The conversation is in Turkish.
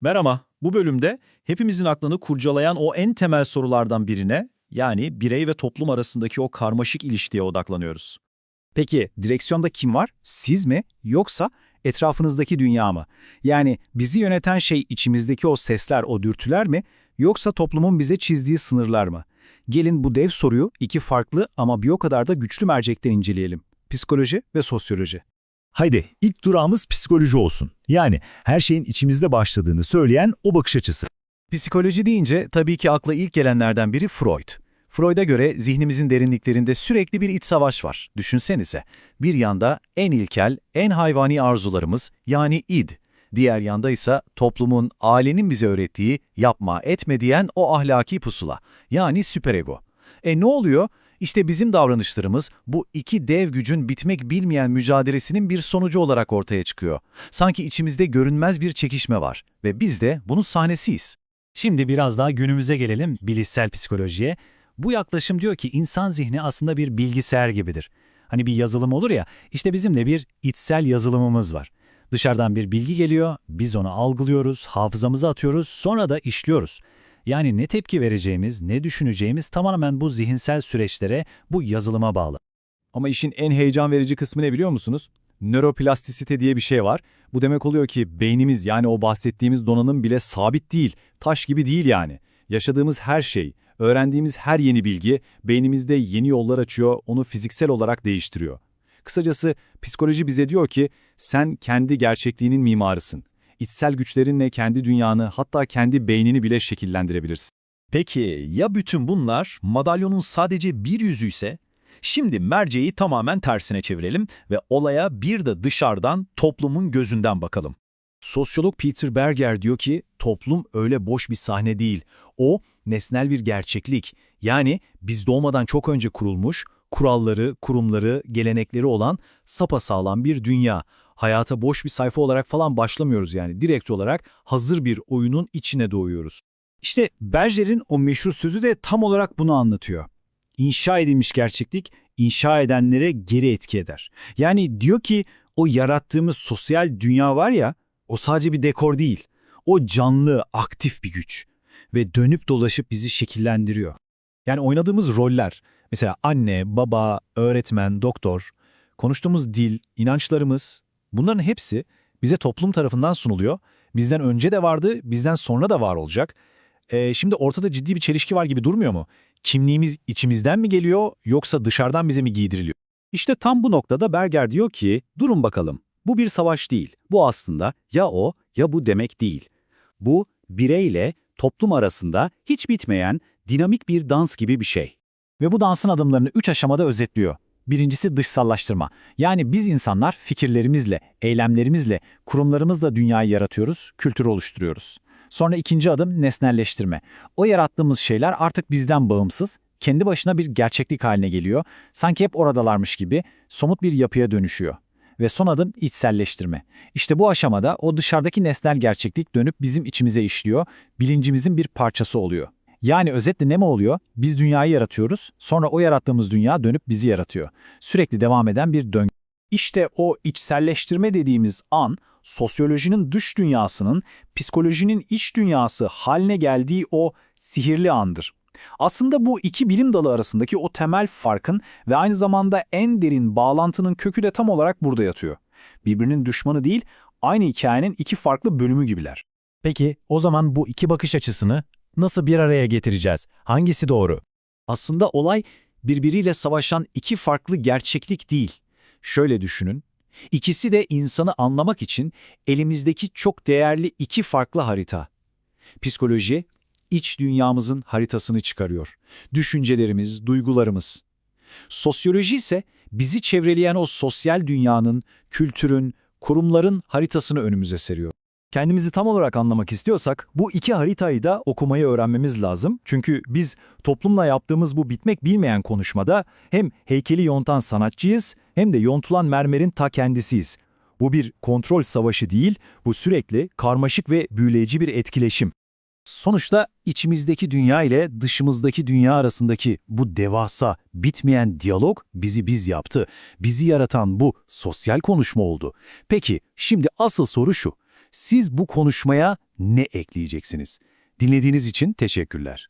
Merhaba, bu bölümde hepimizin aklını kurcalayan o en temel sorulardan birine, yani birey ve toplum arasındaki o karmaşık ilişkiye odaklanıyoruz. Peki direksiyonda kim var? Siz mi yoksa etrafınızdaki dünya mı? Yani bizi yöneten şey içimizdeki o sesler, o dürtüler mi yoksa toplumun bize çizdiği sınırlar mı? Gelin bu dev soruyu iki farklı ama bir o kadar da güçlü mercekten inceleyelim. Psikoloji ve sosyoloji. Haydi ilk durağımız psikoloji olsun. Yani her şeyin içimizde başladığını söyleyen o bakış açısı. Psikoloji deyince tabii ki akla ilk gelenlerden biri Freud. Freud'a göre zihnimizin derinliklerinde sürekli bir iç savaş var. Düşünsenize. Bir yanda en ilkel, en hayvani arzularımız yani id. Diğer yanda ise toplumun, ailenin bize öğrettiği yapma, etme diyen o ahlaki pusula. Yani süperego. E ne oluyor? İşte bizim davranışlarımız bu iki dev gücün bitmek bilmeyen mücadelesinin bir sonucu olarak ortaya çıkıyor. Sanki içimizde görünmez bir çekişme var ve biz de bunun sahnesiyiz. Şimdi biraz daha günümüze gelelim bilişsel psikolojiye. Bu yaklaşım diyor ki insan zihni aslında bir bilgisayar gibidir. Hani bir yazılım olur ya, işte bizim de bir içsel yazılımımız var. Dışarıdan bir bilgi geliyor, biz onu algılıyoruz, hafızamıza atıyoruz, sonra da işliyoruz. Yani ne tepki vereceğimiz, ne düşüneceğimiz tamamen bu zihinsel süreçlere, bu yazılıma bağlı. Ama işin en heyecan verici kısmı ne biliyor musunuz? Nöroplastisite diye bir şey var. Bu demek oluyor ki beynimiz yani o bahsettiğimiz donanım bile sabit değil, taş gibi değil yani. Yaşadığımız her şey, öğrendiğimiz her yeni bilgi beynimizde yeni yollar açıyor, onu fiziksel olarak değiştiriyor. Kısacası psikoloji bize diyor ki sen kendi gerçekliğinin mimarısın. İçsel güçlerinle kendi dünyanı hatta kendi beynini bile şekillendirebilirsin. Peki ya bütün bunlar madalyonun sadece bir yüzü ise? Şimdi merceği tamamen tersine çevirelim ve olaya bir de dışarıdan toplumun gözünden bakalım. Sosyolog Peter Berger diyor ki toplum öyle boş bir sahne değil. O nesnel bir gerçeklik. Yani biz doğmadan çok önce kurulmuş, kuralları, kurumları, gelenekleri olan sapasağlam bir dünya. Hayata boş bir sayfa olarak falan başlamıyoruz yani. Direkt olarak hazır bir oyunun içine doğuyoruz. İşte Berger'in o meşhur sözü de tam olarak bunu anlatıyor. İnşa edilmiş gerçeklik, inşa edenlere geri etki eder. Yani diyor ki o yarattığımız sosyal dünya var ya, o sadece bir dekor değil. O canlı, aktif bir güç. Ve dönüp dolaşıp bizi şekillendiriyor. Yani oynadığımız roller, mesela anne, baba, öğretmen, doktor, konuştuğumuz dil, inançlarımız, bunların hepsi bize toplum tarafından sunuluyor. Bizden önce de vardı, bizden sonra da var olacak. Ee, şimdi ortada ciddi bir çelişki var gibi durmuyor mu? Kimliğimiz içimizden mi geliyor yoksa dışarıdan bize mi giydiriliyor? İşte tam bu noktada Berger diyor ki, durun bakalım. Bu bir savaş değil. Bu aslında ya o ya bu demek değil. Bu bireyle toplum arasında hiç bitmeyen dinamik bir dans gibi bir şey. Ve bu dansın adımlarını üç aşamada özetliyor. Birincisi dışsallaştırma. Yani biz insanlar fikirlerimizle, eylemlerimizle, kurumlarımızla dünyayı yaratıyoruz, kültür oluşturuyoruz. Sonra ikinci adım nesnelleştirme. O yarattığımız şeyler artık bizden bağımsız, kendi başına bir gerçeklik haline geliyor. Sanki hep oradalarmış gibi somut bir yapıya dönüşüyor. Ve son adım içselleştirme. İşte bu aşamada o dışarıdaki nesnel gerçeklik dönüp bizim içimize işliyor, bilincimizin bir parçası oluyor. Yani özetle ne mi oluyor? Biz dünyayı yaratıyoruz, sonra o yarattığımız dünya dönüp bizi yaratıyor. Sürekli devam eden bir döngü. İşte o içselleştirme dediğimiz an, sosyolojinin dış dünyasının psikolojinin iç dünyası haline geldiği o sihirli andır. Aslında bu iki bilim dalı arasındaki o temel farkın ve aynı zamanda en derin bağlantının kökü de tam olarak burada yatıyor. Birbirinin düşmanı değil, aynı hikayenin iki farklı bölümü gibiler. Peki o zaman bu iki bakış açısını nasıl bir araya getireceğiz? Hangisi doğru? Aslında olay birbiriyle savaşan iki farklı gerçeklik değil. Şöyle düşünün, ikisi de insanı anlamak için elimizdeki çok değerli iki farklı harita. Psikoloji, iç dünyamızın haritasını çıkarıyor. Düşüncelerimiz, duygularımız. Sosyoloji ise bizi çevreleyen o sosyal dünyanın, kültürün, kurumların haritasını önümüze seriyor. Kendimizi tam olarak anlamak istiyorsak bu iki haritayı da okumayı öğrenmemiz lazım. Çünkü biz toplumla yaptığımız bu bitmek bilmeyen konuşmada hem heykeli yontan sanatçıyız hem de yontulan mermerin ta kendisiyiz. Bu bir kontrol savaşı değil, bu sürekli karmaşık ve büyüleyici bir etkileşim. Sonuçta içimizdeki dünya ile dışımızdaki dünya arasındaki bu devasa, bitmeyen diyalog bizi biz yaptı. Bizi yaratan bu sosyal konuşma oldu. Peki, şimdi asıl soru şu. Siz bu konuşmaya ne ekleyeceksiniz? Dinlediğiniz için teşekkürler.